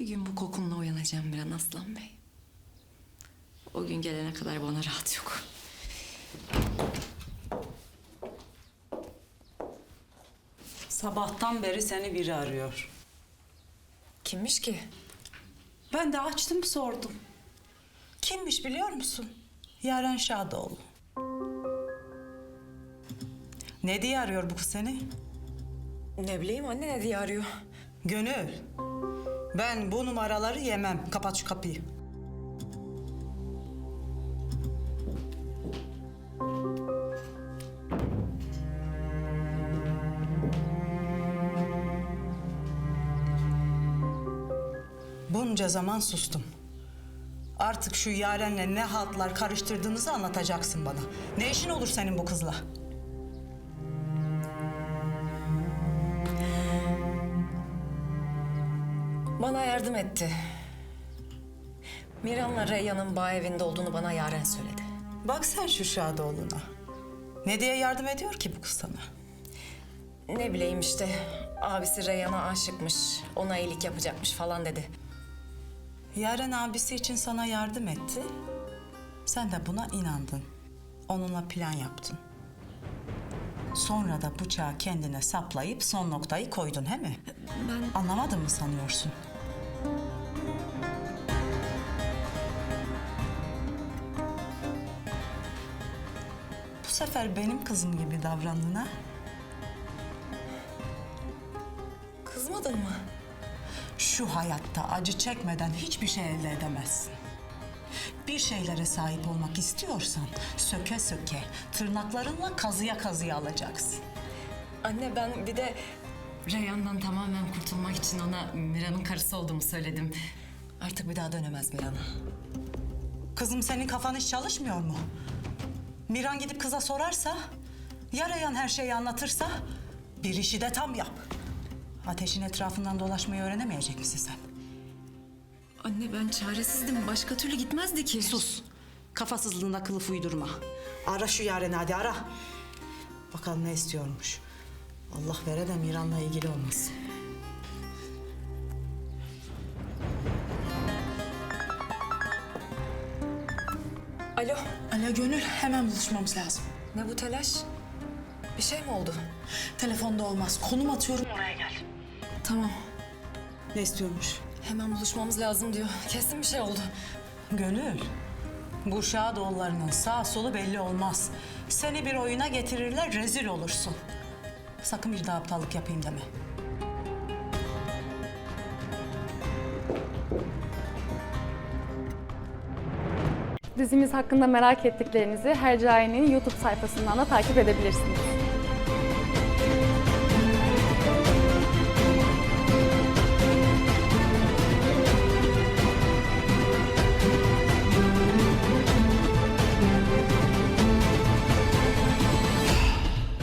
Bir gün bu kokunla uyanacağım bir an Aslan Bey. O gün gelene kadar bana rahat yok. Sabahtan beri seni biri arıyor. Kimmiş ki? Ben de açtım sordum. Kimmiş biliyor musun? Yaren Şadoğlu. Ne diye arıyor bu kız seni? Ne bileyim anne ne diye arıyor. Gönül. Ben bu numaraları yemem. Kapat şu kapıyı. Bunca zaman sustum. Artık şu Yaren'le ne haltlar karıştırdığınızı anlatacaksın bana. Ne işin olur senin bu kızla? Bana yardım etti. Miran'la Reyyan'ın bağ evinde olduğunu bana Yaren söyledi. Bak sen şu Şadoğlu'na. Ne diye yardım ediyor ki bu kız sana? Ne bileyim işte abisi Reyyan'a aşıkmış, ona iyilik yapacakmış falan dedi. Yaren abisi için sana yardım etti. Sen de buna inandın. Onunla plan yaptın. Sonra da bıçağı kendine saplayıp son noktayı koydun he mi? Ben Anlamadın mı sanıyorsun? Bu sefer benim kızım gibi davrandın ha? kızmadın mı? Şu hayatta acı çekmeden hiçbir şey elde edemezsin. Bir şeylere sahip olmak istiyorsan söke söke, tırnaklarınla kazıya kazıya alacaksın. Anne ben bir de Reyhan'dan tamamen kurtulmak için ona Miran'ın karısı olduğumu söyledim. Artık bir daha dönemez Miran'a. Kızım senin kafan hiç çalışmıyor mu? Miran gidip kıza sorarsa, yarayan her şeyi anlatırsa bir işi de tam yap. Ateşin etrafından dolaşmayı öğrenemeyecek misin sen? Anne ben çaresizdim. Başka türlü gitmezdi ki. Sus. Kafasızlığına kılıf uydurma. Ara şu Yaren'i hadi ara. Bakalım ne istiyormuş. Allah vere de Miran'la ilgili olmasın. Alo. Alo Gönül, hemen buluşmamız lazım. Ne bu telaş? Bir şey mi oldu? Telefonda olmaz. Konum atıyorum. Tamam. Ne istiyormuş? Hemen buluşmamız lazım diyor. Kesin bir şey oldu. Gönül. Bu Şadoğullarının sağ solu belli olmaz. Seni bir oyuna getirirler, rezil olursun. Sakın bir daha aptallık yapayım deme. Dizimiz hakkında merak ettiklerinizi Hercai'nin YouTube sayfasından da takip edebilirsiniz.